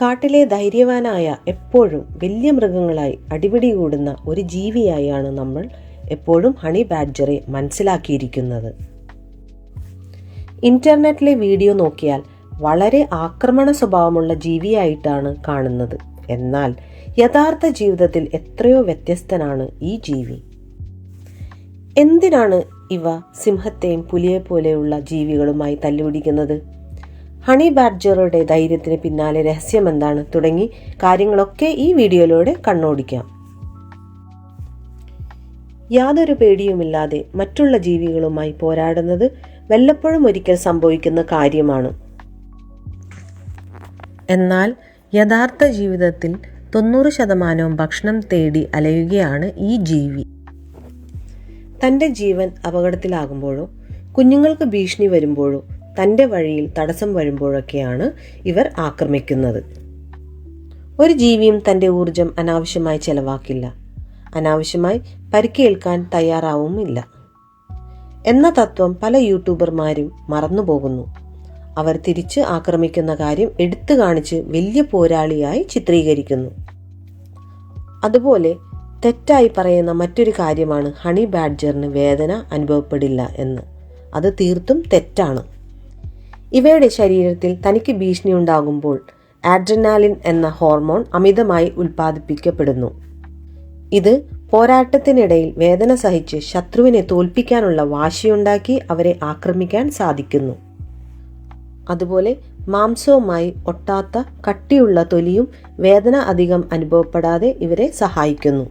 കാട്ടിലെ ധൈര്യവാനായ എപ്പോഴും വലിയ മൃഗങ്ങളായി അടിപിടി കൂടുന്ന ഒരു ജീവിയായാണ് നമ്മൾ എപ്പോഴും ഹണി ബാഡ്ജറെ മനസ്സിലാക്കിയിരിക്കുന്നത്. ഇന്റർനെറ്റിലെ വീഡിയോ നോക്കിയാൽ വളരെ ആക്രമണ സ്വഭാവമുള്ള ജീവിയായിട്ടാണ് കാണുന്നത്. എന്നാൽ യഥാർത്ഥ ജീവിതത്തിൽ എത്രയോ വ്യത്യസ്തനാണ് ഈ ജീവി. എന്തിനാണ് ഇവ സിംഹത്തെയും പുലിയെ പോലെയുള്ള ജീവികളുമായി തല്ലുപിടിക്കുന്നത്? ഹണി ബാഡ്ജറുടെ ധൈര്യത്തിന് പിന്നാലെ രഹസ്യം എന്താണ് തുടങ്ങി കാര്യങ്ങളൊക്കെ ഈ വീഡിയോയിലൂടെ കണ്ണോടിക്കാം. യാതൊരു പേടിയുമില്ലാതെ മറ്റുള്ള ജീവികളുമായി പോരാടുന്നത് വല്ലപ്പോഴും ഒരിക്കൽ സംഭവിക്കുന്ന കാര്യമാണ്. എന്നാൽ യഥാർത്ഥ ജീവിതത്തിൽ തൊണ്ണൂറ് ശതമാനവും ഭക്ഷണം തേടി അലയുകയാണ് ഈ ജീവി. തന്റെ ജീവൻ അപകടത്തിലാകുമ്പോഴോ കുഞ്ഞുങ്ങൾക്ക് ഭീഷണി വരുമ്പോഴോ തന്റെ വഴിയിൽ തടസ്സം വരുമ്പോഴൊക്കെയാണ് ഇവർ ആക്രമിക്കുന്നത്. ഒരു ജീവിയും തന്റെ ഊർജം അനാവശ്യമായി ചെലവാക്കില്ല. അനാവശ്യമായി പരിക്കേൽക്കാൻ തയ്യാറാവുമില്ല. എന്ന തത്വം പല യൂട്യൂബർമാരും മറന്നുപോകുന്നു. അവർ തിരിച്ച് ആക്രമിക്കുന്ന കാര്യം എടുത്തു കാണിച്ച് വലിയ പോരാളിയായി ചിത്രീകരിക്കുന്നു. അതുപോലെ തെറ്റായി പറയുന്ന മറ്റൊരു കാര്യമാണ് ഹണി ബാഡ്ജറിന് വേദന അനുഭവപ്പെടില്ല എന്ന്. അത് തീർത്തും തെറ്റാണ്. ഇവയുടെ ശരീരത്തിൽ തനിക്ക് ഭീഷണി ഉണ്ടാകുമ്പോൾ ആഡ്രിനാലിൻ എന്ന ഹോർമോൺ അമിതമായി ഉൽപ്പാദിപ്പിക്കപ്പെടുന്നു. ഇത് പോരാട്ടത്തിനിടയിൽ വേദന സഹിച്ച് ശത്രുവിനെ തോൽപ്പിക്കാനുള്ള വാശിയുണ്ടാക്കി അവരെ ആക്രമിക്കാൻ സാധിക്കുന്നു. അതുപോലെ മാംസവുമായി ഒട്ടാത്ത കട്ടിയുള്ള തൊലിയും വേദന അധികം അനുഭവപ്പെടാതെ ഇവരെ സഹായിക്കുന്നു.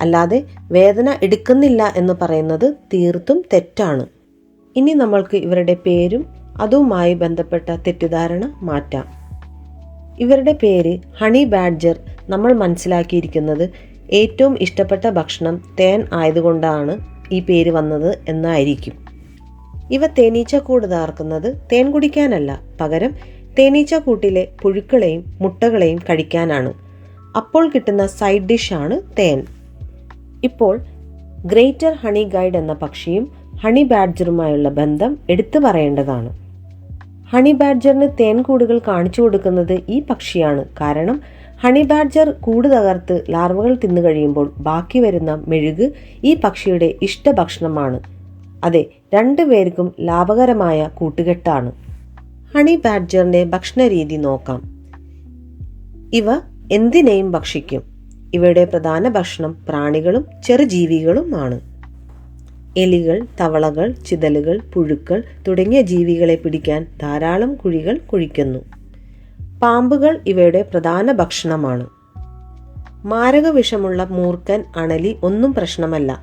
അല്ലാതെ വേദന എടുക്കുന്നില്ല എന്ന് പറയുന്നത് തീർത്തും തെറ്റാണ്. ഇനി നമ്മൾക്ക് ഇവരുടെ പേരും അതുമായി ബന്ധപ്പെട്ട തെറ്റിദ്ധാരണ മാറ്റാം. ഇവരുടെ പേര് ഹണി ബാഡ്ജർ. നമ്മൾ മനസ്സിലാക്കിയിരിക്കുന്നത് ഏറ്റവും ഇഷ്ടപ്പെട്ട ഭക്ഷണം തേൻ ആയതുകൊണ്ടാണ് ഈ പേര് വന്നത് എന്നായിരിക്കും. ഇവ തേനീച്ച താർക്കുന്നത് തേൻ കുടിക്കാനല്ല പകരം തേനീച്ച കൂട്ടിലെ പുഴുക്കളെയും മുട്ടകളെയും കഴിക്കാനാണ്. അപ്പോൾ കിട്ടുന്ന സൈഡ് ഡിഷാണ് തേൻ. ഇപ്പോൾ ഗ്രേറ്റർ ഹണി ഗൈഡ് എന്ന പക്ഷിയും ഹണി ബാഡ്ജറുമായുള്ള ബന്ധം എടുത്തു പറയേണ്ടതാണ്. ഹണി ബാഡ്ജറിന് തേൻകൂടുകൾ കാണിച്ചു കൊടുക്കുന്നത് ഈ പക്ഷിയാണ്. കാരണം ഹണി ബാഡ്ജർ കൂട് തകർത്ത് ലാർവകൾ തിന്നു കഴിയുമ്പോൾ ബാക്കി വരുന്ന മെഴുക് ഈ പക്ഷിയുടെ ഇഷ്ടഭക്ഷണമാണ്. അതെ രണ്ടുപേർക്കും ലാഭകരമായ കൂട്ടുകെട്ടാണ്. ഹണി ബാഡ്ജറിന്റെ ഭക്ഷണ രീതി നോക്കാം. ഇവ എന്തിനേയും ഭക്ഷിക്കും. ഇവയുടെ പ്രധാന ഭക്ഷണം പ്രാണികളും ചെറുജീവികളുമാണ് എലികൾ തവളകൾ ചിതലുകൾ പുഴുക്കൾ തുടങ്ങിയ ജീവികളെ പിടിക്കാൻ ധാരാളം കുഴികൾ കുഴിക്കുന്നു. പാമ്പുകൾ ഇവയുടെ പ്രധാന ഭക്ഷണമാണ്. മാരക വിഷമുള്ള മൂർക്കൻ അണലി ഒന്നും പ്രശ്നമല്ല.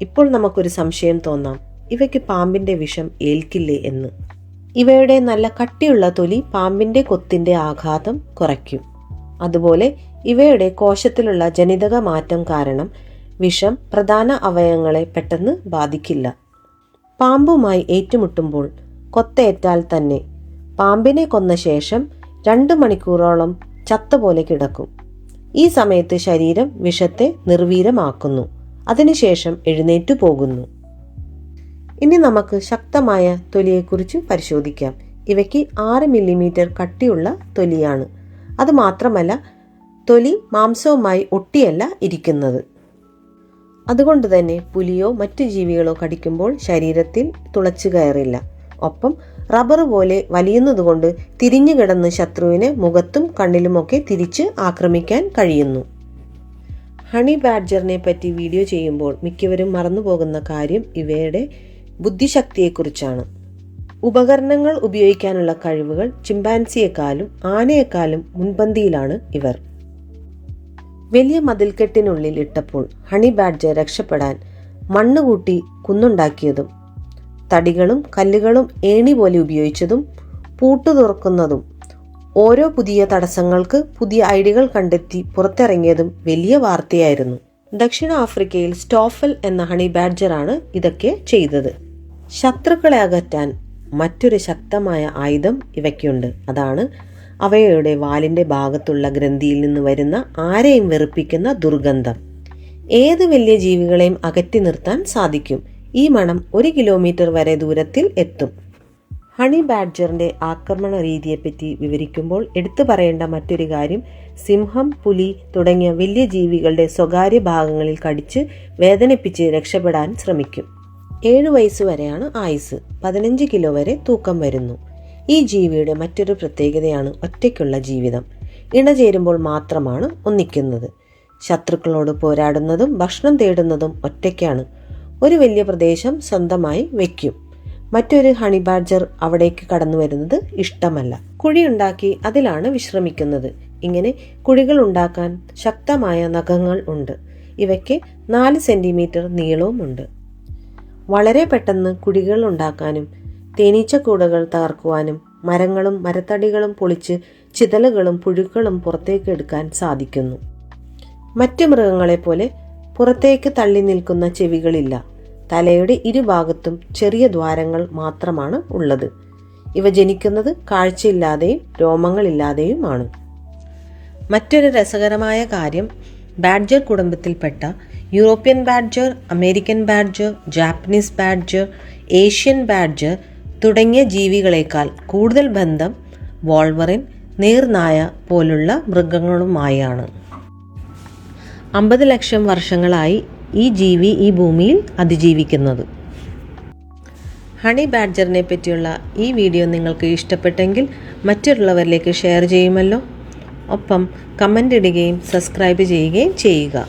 ഇപ്പോൾ നമുക്കൊരു സംശയം തോന്നാം. ഇവയ്ക്ക് പാമ്പിന്റെ വിഷം ഏൽക്കില്ലേ എന്ന്. ഇവയുടെ നല്ല കട്ടിയുള്ള തൊലി പാമ്പിന്റെ കൊത്തിന്റെ ആഘാതം കുറയ്ക്കും. അതുപോലെ ഇവയുടെ കോശത്തിലുള്ള ജനിതക മാറ്റം കാരണം വിഷം പ്രധാന അവയവങ്ങളെ പെട്ടെന്ന് ബാധിക്കില്ല. പാമ്പുമായി ഏറ്റുമുട്ടുമ്പോൾ കൊത്തേറ്റാൽ തന്നെ പാമ്പിനെ കൊന്ന ശേഷം രണ്ട് മണിക്കൂറോളം ചത്ത പോലെ കിടക്കും. ഈ സമയത്ത് ശരീരം വിഷത്തെ നിർവീരമാക്കുന്നു അതിനുശേഷം എഴുന്നേറ്റു പോകുന്നു. ഇനി നമുക്ക് ശക്തമായ തൊലിയെക്കുറിച്ച് പരിശോധിക്കാം. ഇവയ്ക്ക് ആറ് മില്ലിമീറ്റർ കട്ടിയുള്ള തൊലിയാണ്. അത് മാത്രമല്ല തൊലി മാംസവുമായി ഒട്ടിയല്ല ഇരിക്കുന്നത്. അതുകൊണ്ട് തന്നെ പുലിയോ മറ്റു ജീവികളോ കടിക്കുമ്പോൾ ശരീരത്തിൽ തുളച്ചു കയറില്ല. ഒപ്പം റബ്ബർ പോലെ വലിയുന്നതുകൊണ്ട് തിരിഞ്ഞു കിടന്ന് ശത്രുവിനെ മുഖത്തും കണ്ണിലുമൊക്കെ തിരിച്ച് ആക്രമിക്കാൻ കഴിയുന്നു. ഹണി ബാഡ്ജറിനെ പറ്റി വീഡിയോ ചെയ്യുമ്പോൾ മിക്കവരും മറന്നുപോകുന്ന കാര്യം ഇവയുടെ ബുദ്ധിശക്തിയെക്കുറിച്ചാണ്. ഉപകരണങ്ങൾ ഉപയോഗിക്കാനുള്ള കഴിവുകൾ ചിമ്പാൻസിയെക്കാളും ആനയെക്കാളും മുൻപന്തിയിലാണ് ഇവർ. വലിയ മതിൽക്കെട്ടിനുള്ളിൽ ഇട്ടപ്പോൾ ഹണി ബാഡ്ജ് രക്ഷപ്പെടാൻ മണ്ണുകൂട്ടി കുന്നുണ്ടാക്കിയതും തടികളും കല്ലുകളും ഏണി പോലെ ഉപയോഗിച്ചതും പൂട്ടു തുറക്കുന്നതും ഓരോ പുതിയ തടസ്സങ്ങൾക്ക് പുതിയ ഐഡികൾ കണ്ടെത്തി പുറത്തിറങ്ങിയതും വലിയ വാർത്തയായിരുന്നു. ദക്ഷിണ ആഫ്രിക്കയിൽ സ്റ്റോഫൽ എന്ന ഹണി ബാഡ്ജറാണ് ഇതൊക്കെ ചെയ്തത്. ശത്രുക്കളെ അകറ്റാൻ മറ്റൊരു ശക്തമായ ആയുധം ഇവയ്ക്കുണ്ട്. അതാണ് അവയുടെ വാലിന്റെ ഭാഗത്തുള്ള ഗ്രന്ഥിയിൽ നിന്ന് വരുന്ന ആരെയും വെറുപ്പിക്കുന്ന ദുർഗന്ധം. ഏത് വലിയ ജീവികളെയും അകറ്റി നിർത്താൻ സാധിക്കും. ഈ മണം ഒരു കിലോമീറ്റർ വരെ ദൂരത്തിൽ എത്തും. ഹണി ബാഡ്ജറിന്റെ ആക്രമണ രീതിയെപ്പറ്റി വിവരിക്കുമ്പോൾ എടുത്തു പറയേണ്ട മറ്റൊരു കാര്യം സിംഹം പുലി തുടങ്ങിയ വലിയ ജീവികളുടെ സ്വകാര്യ ഭാഗങ്ങളിൽ കടിച്ച് വേദനിപ്പിച്ച് രക്ഷപ്പെടാൻ ശ്രമിക്കും. ഏഴു വയസ്സ് വരെയാണ് ആയുസ് പതിനഞ്ച് കിലോ വരെ തൂക്കം വരുന്നു. ഈ ജീവിയുടെ മറ്റൊരു പ്രത്യേകതയാണ് ഒറ്റയ്ക്കുള്ള ജീവിതം. ഇണചേരുമ്പോൾ മാത്രമാണ് ഒന്നിക്കുന്നത്. ശത്രുക്കളോട് പോരാടുന്നതും ഭക്ഷണം തേടുന്നതും ഒറ്റയ്ക്കാണ്. ഒരു വലിയ പ്രദേശം സ്വന്തമായി വെക്കും. മറ്റൊരു ഹണി ബാഡ്ജർ അവിടേക്ക് കടന്നു വരുന്നത് ഇഷ്ടമല്ല. കുഴിയുണ്ടാക്കി അതിലാണ് വിശ്രമിക്കുന്നത്. ഇങ്ങനെ കുഴികൾ ഉണ്ടാക്കാൻ ശക്തമായ നഖങ്ങൾ ഉണ്ട്. ഇവയ്ക്ക് നാല് സെന്റിമീറ്റർ നീളവുമുണ്ട്. വളരെ പെട്ടെന്ന് കുഴികൾ ഉണ്ടാക്കാനും തേനീച്ചക്കൂടകൾ തകർക്കുവാനും മരങ്ങളും മരത്തടികളും പൊളിച്ച് ചിതലുകളും പുഴുക്കളും പുറത്തേക്ക് എടുക്കാൻ സാധിക്കുന്നു. മറ്റ് മൃഗങ്ങളെപ്പോലെ പുറത്തേക്ക് തള്ളി നിൽക്കുന്ന ചെവികളില്ല. തലയുടെ ഇരുഭാഗത്തും ചെറിയ ദ്വാരങ്ങൾ മാത്രമാണ് ഉള്ളത്. ഇവ ജനിക്കുന്നത് കാഴ്ചയില്ലാതെയും രോമങ്ങളില്ലാതെയുമാണ്. മറ്റൊരു രസകരമായ കാര്യം ബാഡ്ജർ കുടുംബത്തിൽപ്പെട്ട European badger American badger Japanese badger Asian badger തുടങ്ങിയ ജീവികളേക്കാൾ കൂടുതൽ ബന്ധം വോൾവറിൻ നീർനായ പോലുള്ള മൃഗങ്ങളുമായാണ്. അമ്പത് ലക്ഷം വർഷങ്ങളായി ഈ ജീവി ഈ ഭൂമിയിൽ അതിജീവിക്കുന്നത്. ഹണി ബാഡ്ജറിനെ പറ്റിയുള്ള ഈ വീഡിയോ നിങ്ങൾക്ക് ഇഷ്ടപ്പെട്ടെങ്കിൽ മറ്റുള്ളവരിലേക്ക് ഷെയർ ചെയ്യുമല്ലോ. ഒപ്പം കമന്റ് ഇടുകയും സബ്സ്ക്രൈബ് ചെയ്യുകയും ചെയ്യുക.